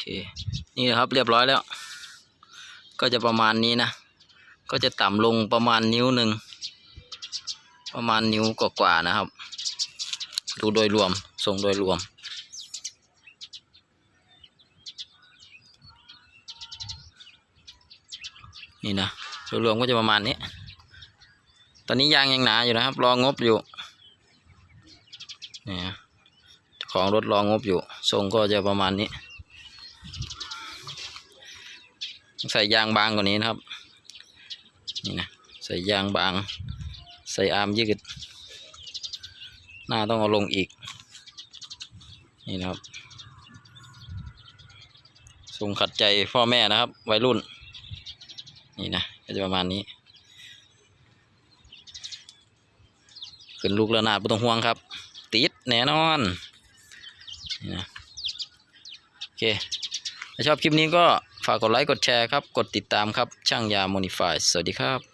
เค นี่นะครับเรียบร้อยแล้ว ก็จะประมาณนี้นะ ก็จะต่ำลงประมาณนิ้วหนึ่ง ประมาณนิ้วกว่าๆนะครับ ดูโดยรวมทรงโดยรวมนี่นะโดยรวมก็จะประมาณนี้ ตอนนี้ยางยังหนาอยู่นะครับ รองบอยู่นี่นะเจ้าของรถรองบอยู่ ทรงก็จะประมาณนี้ ใส่ยางบางกว่านี้นะครับนี่นะใส่ยางบาง ใส่อาร์มยืดหน้าต้องเอาลงอีก นี่นะครับทรงขัดใจพ่อแม่นะครับ วัยรุ่น นี่นะก็จะประมาณนี้ขึ้นลูกระนาดไม่ต้องห่วงครับ ติดแน่นอนนี่นะโอเคถ้าชอบคลิปนี้ก็ ฝากกดไลค์กดแชร์ครับ กดติดตามครับช่างยาโมนิฟายสวัสดีครับ